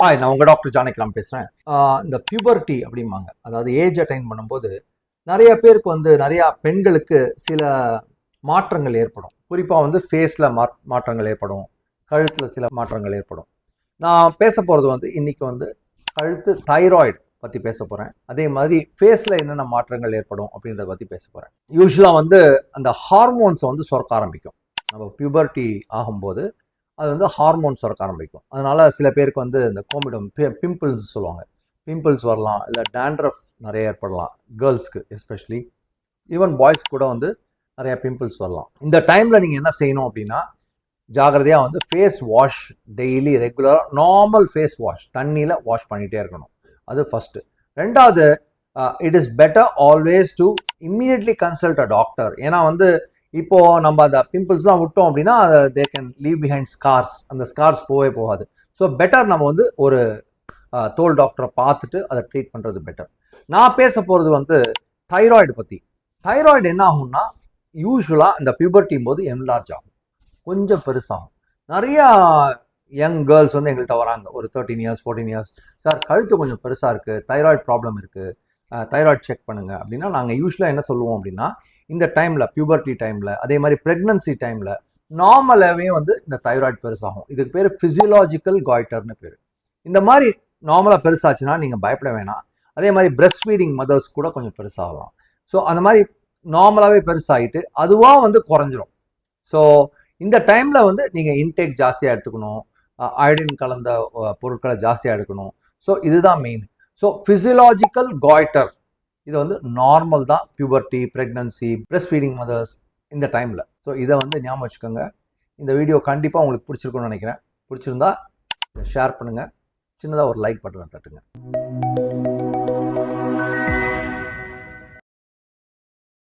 Hi நான் உங்கள் doctor Janakiram பேசுகிறேன் இந்த பியூபர்ட்டி அப்படிம்பாங்க. அதாவது ஏஜ் அட்டைன் பண்ணும்போது நிறைய பேருக்கு வந்து நிறையா பெண்களுக்கு சில மாற்றங்கள் ஏற்படும். குறிப்பாக வந்து ஃபேஸில் மா மாற்றங்கள் ஏற்படும். கழுத்தில் சில மாற்றங்கள் ஏற்படும். நான் பேச போகிறது வந்து இன்றைக்கி வந்து கழுத்து தைராய்டு பற்றி பேச போகிறேன் அதே மாதிரி ஃபேஸில் என்னென்ன மாற்றங்கள் ஏற்படும் அப்படின்றத பற்றி பேச போகிறேன் யூஸ்வலாக வந்து அந்த ஹார்மோன்ஸை வந்து சுரக்க ஆரம்பிக்கும். நம்ம பியூபர்ட்டி ஆகும்போது அது வந்து ஹார்மோன் சுரக்க ஆரம்பிக்கும். அதனால் சில பேருக்கு வந்து இந்த கோமிடம் பிம்பிள்ஸ் சொல்லுவாங்க. பிம்பிள்ஸ் வரலாம் இல்லை டேண்ட்ரஃப் நிறைய ஏற்படலாம் கேர்ள்ஸ்க்கு எஸ்பெஷலி ஈவன் பாய்ஸ் கூட வந்து நிறைய பிம்பிள்ஸ் வரலாம். இந்த டைமில் நீங்கள் என்ன செய்யணும் அப்படின்னா ஜாகிரதையாக வந்து ஃபேஸ் வாஷ் டெய்லி ரெகுலராக நார்மல் ஃபேஸ் வாஷ் தண்ணியில் வாஷ் பண்ணிகிட்டே இருக்கணும். அது ஃபஸ்ட்டு ரெண்டாவது it is better always to immediately consult a doctor ஏன்னா வந்து இப்போ நம்ம அந்த பிம்பிள்ஸ்லாம் விட்டோம் அப்படின்னா they can leave behind scars அந்த ஸ்கார்ஸ் போகவே போகாது. ஸோ பெட்டர் நம்ம வந்து ஒரு தோல் டாக்டரை பார்த்துட்டு அதை ட்ரீட் பண்ணுறது பெட்டர் நான் பேச போகிறது வந்து தைராய்டு பற்றி தைராய்டு என்ன ஆகும்னா யூஸ்வலாக இந்த பியூபர்ட்டி போது என்லார்ஜ் ஆகும். கொஞ்சம் பெருசாகும். நிறையா யங் கேர்ள்ஸ் வந்து எங்கள்கிட்ட வராங்க. ஒரு thirteen years fourteen years sir கழுத்து கொஞ்சம் பெருசாக இருக்குது தைராய்டு ப்ராப்ளம் இருக்குது தைராய்டு செக் பண்ணுங்கள் அப்படின்னா நாங்கள் யூஸ்வலாக என்ன சொல்லுவோம் அப்படின்னா இந்த டைமில் பியூபர்ட்டி டைமில் அதே மாதிரி ப்ரெக்னன்சி டைமில் நார்மலாகவே வந்து இந்த தைராய்டு பெருசாகும். இதுக்கு பேர் ஃபிசியலாஜிக்கல் காய்டர்னு பேர். இந்த மாதிரி நார்மலாக பெருசாச்சுன்னா நீங்கள் பயப்பட வேணாம். அதே மாதிரி பிரஸ்ட் ஃபீடிங் மதர்ஸ் கூட கொஞ்சம் பெருசாகலாம். ஸோ அந்த மாதிரி நார்மலாகவே பெருசாகிட்டு அதுவாக வந்து குறைஞ்சிரும். ஸோ இந்த டைமில் வந்து நீங்கள் இன்டேக் ஜாஸ்தியாக எடுத்துக்கணும். அயடின் கலந்த பொருட்களை ஜாஸ்தியாக எடுக்கணும். ஸோ இதுதான் மெயின் ஸோ ஃபிசியலாஜிக்கல் காய்டர் இது வந்து நார்மல் தான். Puberty pregnancy breast feeding mothers இந்த டைமில் ஸோ இதை வந்து ஞாபகம் வச்சுக்கோங்க. இந்த வீடியோ கண்டிப்பாக உங்களுக்கு பிடிச்சிருக்கும்னு நினைக்கிறேன். பிடிச்சிருந்தா ஷேர் பண்ணுங்கள் சின்னதாக ஒரு லைக் பட்டனை தட்டுங்க.